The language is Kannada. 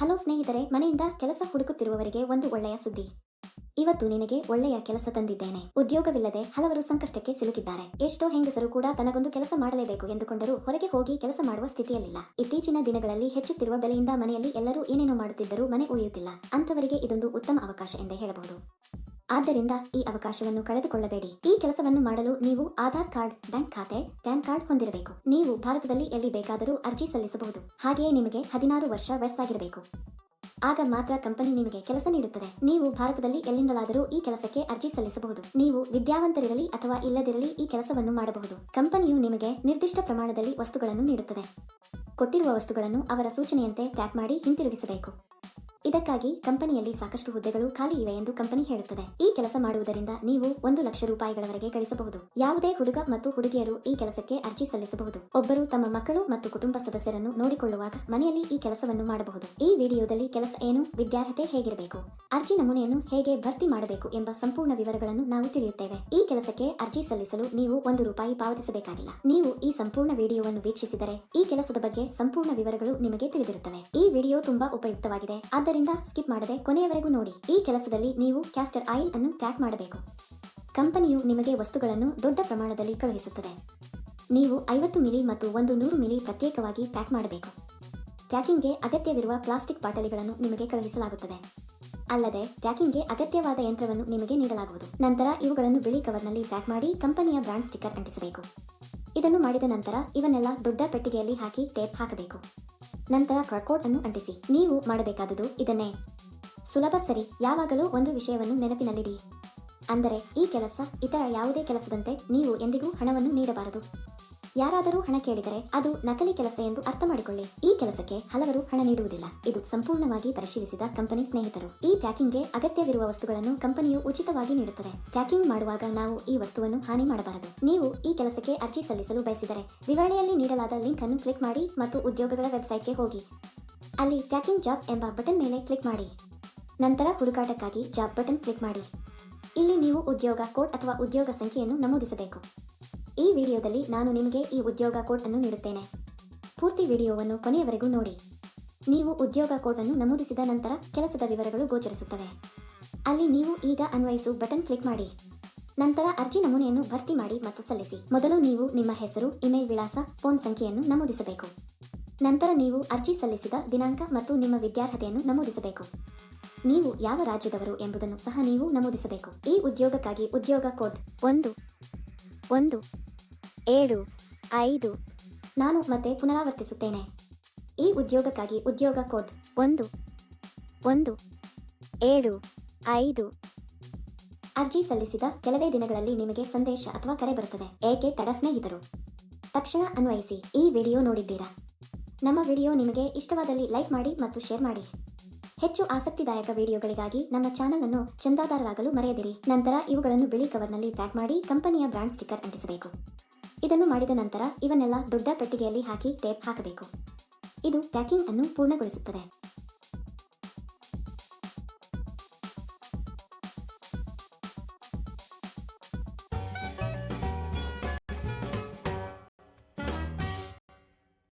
ಹಲೋ ಸ್ನೇಹಿತರೆ, ಮನೆಯಿಂದ ಕೆಲಸ ಹುಡುಕುತ್ತಿರುವವರಿಗೆ ಒಂದು ಒಳ್ಳೆಯ ಸುದ್ದಿ. ಇವತ್ತು ನಿನಗೆ ಒಳ್ಳೆಯ ಕೆಲಸ ತಂದಿದ್ದೇನೆ. ಉದ್ಯೋಗವಿಲ್ಲದೆ ಹಲವರು ಸಂಕಷ್ಟಕ್ಕೆ ಸಿಲುಕಿದ್ದಾರೆ. ಎಷ್ಟೋ ಹೆಂಗಸರು ಕೂಡ ತನಗೊಂದು ಕೆಲಸ ಮಾಡಲೇಬೇಕು ಎಂದುಕೊಂಡರೂ ಹೊರಗೆ ಹೋಗಿ ಕೆಲಸ ಮಾಡುವ ಸ್ಥಿತಿಯಲ್ಲಿಲ್ಲ. ಇತ್ತೀಚಿನ ದಿನಗಳಲ್ಲಿ ಹೆಚ್ಚುತ್ತಿರುವ ಬೆಲೆಯಿಂದ ಮನೆಯಲ್ಲಿ ಎಲ್ಲರೂ ಏನೇನು ಮಾಡುತ್ತಿದ್ದರೂ ಮನೆ ಉಳಿಯುತ್ತಿಲ್ಲ. ಅಂತವರಿಗೆ ಇದೊಂದು ಉತ್ತಮ ಅವಕಾಶ ಎಂದೇ ಹೇಳಬಹುದು. ಆದ್ದರಿಂದ ಈ ಅವಕಾಶವನ್ನು ಕಳೆದುಕೊಳ್ಳಬೇಡಿ. ಈ ಕೆಲಸವನ್ನು ಮಾಡಲು ನೀವು ಆಧಾರ್ ಕಾರ್ಡ್, ಬ್ಯಾಂಕ್ ಖಾತೆ, ಪ್ಯಾನ್ ಕಾರ್ಡ್ ಹೊಂದಿರಬೇಕು. ನೀವು ಭಾರತದಲ್ಲಿ ಎಲ್ಲಿ ಬೇಕಾದರೂ ಅರ್ಜಿ ಸಲ್ಲಿಸಬಹುದು. ಹಾಗೆಯೇ ನಿಮಗೆ ಹದಿನಾರು ವರ್ಷ ವಯಸ್ಸಾಗಿರಬೇಕು. ಆಗ ಮಾತ್ರ ಕಂಪನಿ ನಿಮಗೆ ಕೆಲಸ ನೀಡುತ್ತದೆ. ನೀವು ಭಾರತದಲ್ಲಿ ಎಲ್ಲಿಂದಲಾದರೂ ಈ ಕೆಲಸಕ್ಕೆ ಅರ್ಜಿ ಸಲ್ಲಿಸಬಹುದು. ನೀವು ವಿದ್ಯಾವಂತರಿರಲಿ ಅಥವಾ ಇಲ್ಲದಿರಲಿ ಈ ಕೆಲಸವನ್ನು ಮಾಡಬಹುದು. ಕಂಪನಿಯು ನಿಮಗೆ ನಿರ್ದಿಷ್ಟ ಪ್ರಮಾಣದಲ್ಲಿ ವಸ್ತುಗಳನ್ನು ನೀಡುತ್ತದೆ. ಕೊಟ್ಟಿರುವ ವಸ್ತುಗಳನ್ನು ಅವರ ಸೂಚನೆಯಂತೆ ಪ್ಯಾಕ್ ಮಾಡಿ ಹಿಂತಿರುಗಿಸಬೇಕು. ಇದಕ್ಕಾಗಿ ಕಂಪನಿಯಲ್ಲಿ ಸಾಕಷ್ಟು ಹುದ್ದೆಗಳು ಖಾಲಿ ಇವೆ ಎಂದು ಕಂಪನಿ ಹೇಳುತ್ತದೆ. ಈ ಕೆಲಸ ಮಾಡುವುದರಿಂದ ನೀವು ಒಂದು ಲಕ್ಷ ರೂಪಾಯಿಗಳವರೆಗೆ ಗಳಿಸಬಹುದು. ಯಾವುದೇ ಹುಡುಗ ಮತ್ತು ಹುಡುಗಿಯರು ಈ ಕೆಲಸಕ್ಕೆ ಅರ್ಜಿ ಸಲ್ಲಿಸಬಹುದು. ಒಬ್ಬರು ತಮ್ಮ ಮಕ್ಕಳು ಮತ್ತು ಕುಟುಂಬ ಸದಸ್ಯರನ್ನು ನೋಡಿಕೊಳ್ಳುವಾಗ ಮನೆಯಲ್ಲಿ ಈ ಕೆಲಸವನ್ನು ಮಾಡಬಹುದು. ಈ ವಿಡಿಯೋದಲ್ಲಿ ಕೆಲಸ ಏನು, ವಿದ್ಯಾರ್ಹತೆ ಹೇಗಿರಬೇಕು, ಅರ್ಜಿ ನಮೂನೆಯನ್ನು ಹೇಗೆ ಭರ್ತಿ ಮಾಡಬೇಕು ಎಂಬ ಸಂಪೂರ್ಣ ವಿವರಗಳನ್ನು ನಾವು ತಿಳಿಯುತ್ತೇವೆ. ಈ ಕೆಲಸಕ್ಕೆ ಅರ್ಜಿ ಸಲ್ಲಿಸಲು ನೀವು ಒಂದು ರೂಪಾಯಿ ಪಾವತಿಸಬೇಕಾಗಿಲ್ಲ. ನೀವು ಈ ಸಂಪೂರ್ಣ ವಿಡಿಯೋವನ್ನು ವೀಕ್ಷಿಸಿದರೆ ಈ ಕೆಲಸದ ಬಗ್ಗೆ ಸಂಪೂರ್ಣ ವಿವರಗಳು ನಿಮಗೆ ತಿಳಿದಿರುತ್ತವೆ. ಈ ವಿಡಿಯೋ ತುಂಬಾ ಉಪಯುಕ್ತವಾಗಿದೆ. ಆದ್ದರಿಂದ ಸ್ಕಿಪ್ ಮಾಡದೆ ಕೊನೆಯವರೆಗೂ ನೋಡಿ. ಈ ಕೆಲಸದಲ್ಲಿ ನೀವು ಕ್ಯಾಸ್ಟರ್ ಆಯಿಲ್ ಅನ್ನು ಪ್ಯಾಕ್ ಮಾಡಬೇಕು. ಕಂಪನಿಯು ನಿಮಗೆ ವಸ್ತುಗಳನ್ನು ದೊಡ್ಡ ಪ್ರಮಾಣದಲ್ಲಿ ಕಳುಹಿಸುತ್ತದೆ. ನೀವು ಐವತ್ತು ಮಿಲಿ ಮತ್ತು ಒಂದು ನೂರು ಮಿಲಿ ಪ್ರತ್ಯೇಕವಾಗಿ ಪ್ಯಾಕ್ ಮಾಡಬೇಕು. ಪ್ಯಾಕಿಂಗ್ಗೆ ಅಗತ್ಯವಿರುವ ಪ್ಲಾಸ್ಟಿಕ್ ಬಾಟಲಿಗಳನ್ನು ನಿಮಗೆ ಕಳುಹಿಸಲಾಗುತ್ತದೆ. ಅಲ್ಲದೆ, ಪ್ಯಾಕಿಂಗ್ಗೆ ಅಗತ್ಯವಾದ ಯಂತ್ರವನ್ನು ನಿಮಗೆ ನೀಡಲಾಗುವುದು. ನಂತರ ಇವುಗಳನ್ನು ಬಿಳಿ ಕವರ್ನಲ್ಲಿ ಪ್ಯಾಕ್ ಮಾಡಿ ಕಂಪನಿಯ ಬ್ರಾಂಡ್ ಸ್ಟಿಕ್ಕರ್ ಅಂಟಿಸಬೇಕು. ಇದನ್ನು ಮಾಡಿದ ನಂತರ ಇವನ್ನೆಲ್ಲ ದೊಡ್ಡ ಪೆಟ್ಟಿಗೆಯಲ್ಲಿ ಹಾಕಿ ಟೇಪ್ ಹಾಕಬೇಕು. ನಂತರ ಕರ್ಕೋಟ್ ಅನ್ನು ಅಂಟಿಸಿ. ನೀವು ಮಾಡಬೇಕಾದುದು ಇದನ್ನೇ. ಸುಲಭ ಸರಿ. ಯಾವಾಗಲೂ ಒಂದು ವಿಷಯವನ್ನು ನೆನಪಿನಲ್ಲಿಡಿ. ಅಂದರೆ ಈ ಕೆಲಸ ಇತರ ಯಾವುದೇ ಕೆಲಸದಂತೆ ನೀವು ಎಂದಿಗೂ ಹಣವನ್ನು ನೀಡಬಾರದು. ಯಾರಾದರೂ ಹಣ ಕೇಳಿದರೆ ಅದು ನಕಲಿ ಕೆಲಸ ಎಂದು ಅರ್ಥ ಮಾಡಿಕೊಳ್ಳಿ. ಈ ಕೆಲಸಕ್ಕೆ ಹಲವರು ಹಣ ನೀಡುವುದಿಲ್ಲ. ಇದು ಸಂಪೂರ್ಣವಾಗಿ ಪರಿಶೀಲಿಸಿದ ಕಂಪನಿ ಸ್ನೇಹಿತರು. ಈ ಪ್ಯಾಕಿಂಗ್ಗೆ ಅಗತ್ಯವಿರುವ ವಸ್ತುಗಳನ್ನು ಕಂಪನಿಯು ಉಚಿತವಾಗಿ ನೀಡುತ್ತದೆ. ಪ್ಯಾಕಿಂಗ್ ಮಾಡುವಾಗ ನಾವು ಈ ವಸ್ತುವನ್ನು ಹಾನಿ ಮಾಡಬಾರದು. ನೀವು ಈ ಕೆಲಸಕ್ಕೆ ಅರ್ಜಿ ಸಲ್ಲಿಸಲು ಬಯಸಿದರೆ ವಿವರಣೆಯಲ್ಲಿ ನೀಡಲಾದ ಲಿಂಕ್ ಅನ್ನು ಕ್ಲಿಕ್ ಮಾಡಿ ಮತ್ತು ಉದ್ಯೋಗಗಳ ವೆಬ್ಸೈಟ್ಗೆ ಹೋಗಿ. ಅಲ್ಲಿ ಪ್ಯಾಕಿಂಗ್ ಜಾಬ್ಸ್ ಎಂಬ ಬಟನ್ ಮೇಲೆ ಕ್ಲಿಕ್ ಮಾಡಿ. ನಂತರ ಹುಡುಕಾಟಕ್ಕಾಗಿ ಜಾಬ್ ಬಟನ್ ಕ್ಲಿಕ್ ಮಾಡಿ. ಇಲ್ಲಿ ನೀವು ಉದ್ಯೋಗ ಕೋಡ್ ಅಥವಾ ಉದ್ಯೋಗ ಸಂಖ್ಯೆಯನ್ನು ನಮೂದಿಸಬೇಕು. ಈ ವಿಡಿಯೋದಲ್ಲಿ ನಾನು ನಿಮಗೆ ಈ ಉದ್ಯೋಗ ಕೋಡ್ ಅನ್ನು ನೀಡುತ್ತೇನೆ. ಪೂರ್ತಿ ವಿಡಿಯೋವನ್ನು ಕೊನೆಯವರೆಗೂ ನೋಡಿ. ನೀವು ಉದ್ಯೋಗ ಕೋಡ್ ಅನ್ನು ನಮೂದಿಸಿದ ನಂತರ ಕೆಲಸದ ವಿವರಗಳು ಗೋಚರಿಸುತ್ತವೆ. ಅಲ್ಲಿ ನೀವು ಈಗ ಅನ್ವಯಿಸು ಬಟನ್ ಕ್ಲಿಕ್ ಮಾಡಿ. ನಂತರ ಅರ್ಜಿ ನಮೂನೆಯನ್ನು ಭರ್ತಿ ಮಾಡಿ ಮತ್ತು ಸಲ್ಲಿಸಿ. ಮೊದಲು ನೀವು ನಿಮ್ಮ ಹೆಸರು, ಇಮೇಲ್ ವಿಳಾಸ, ಫೋನ್ ಸಂಖ್ಯೆಯನ್ನು ನಮೂದಿಸಬೇಕು. ನಂತರ ನೀವು ಅರ್ಜಿ ಸಲ್ಲಿಸಿದ ದಿನಾಂಕ ಮತ್ತು ನಿಮ್ಮ ವಿದ್ಯಾರ್ಹತೆಯನ್ನು ನಮೂದಿಸಬೇಕು. ನೀವು ಯಾವ ರಾಜ್ಯದವರು ಎಂಬುದನ್ನು ಸಹ ನೀವು ನಮೂದಿಸಬೇಕು. ಈ ಉದ್ಯೋಗಕ್ಕಾಗಿ ಉದ್ಯೋಗ ಕೋಡ್ ಒಂದು ಒಂದು ಏಳು, ಐದು, ನಾನು ಮತ್ತೆ ಪುನರಾವರ್ತಿಸುತ್ತೇನೆ. ಈ ಉದ್ಯೋಗಕ್ಕಾಗಿ ಉದ್ಯೋಗ ಕೋಡ್ ಒಂದು ಒಂದು, ಏಳು, ಐದು ಅರ್ಜಿ ಸಲ್ಲಿಸಿದ ಕೆಲವೇ ದಿನಗಳಲ್ಲಿ ನಿಮಗೆ ಸಂದೇಶ ಅಥವಾ ಕರೆ ಬರುತ್ತದೆ. ಏಕೆ ತಡ ಸ್ನೇಹಿತರು? ತಕ್ಷಣ ಅನ್ವಯಿಸಿ, ಈ ವಿಡಿಯೋ ನೋಡಿದ್ದೀರಾ? ನಮ್ಮ ವಿಡಿಯೋ ನಿಮಗೆ ಇಷ್ಟವಾದಲ್ಲಿ ಲೈಕ್ ಮಾಡಿ ಮತ್ತು ಶೇರ್ ಮಾಡಿ. ಹೆಚ್ಚು ಆಸಕ್ತಿದಾಯಕ ವಿಡಿಯೋಗಳಿಗಾಗಿ ನಮ್ಮ ಚಾನಲ್ ಅನ್ನು ಚಂದಾದಾರರಾಗಲು ಮರೆಯದಿರಿ. ನಂತರ ಇವುಗಳನ್ನು ಬಿಳಿ ಕವರ್ನಲ್ಲಿ ಪ್ಯಾಕ್ ಮಾಡಿ ಕಂಪನಿಯ ಬ್ರಾಂಡ್ ಸ್ಟಿಕ್ಕರ್ ಅಂಟಿಸಬೇಕು. ಇದನ್ನು ಮಾಡಿದ ನಂತರ ಇವನ್ನೆಲ್ಲ ದೊಡ್ಡ ಪೆಟ್ಟಿಗೆಯಲ್ಲಿ ಹಾಕಿ ಟೇಪ್ ಹಾಕಬೇಕು. ಇದು ಪ್ಯಾಕಿಂಗ್ ಅನ್ನು ಪೂರ್ಣಗೊಳಿಸುತ್ತದೆ.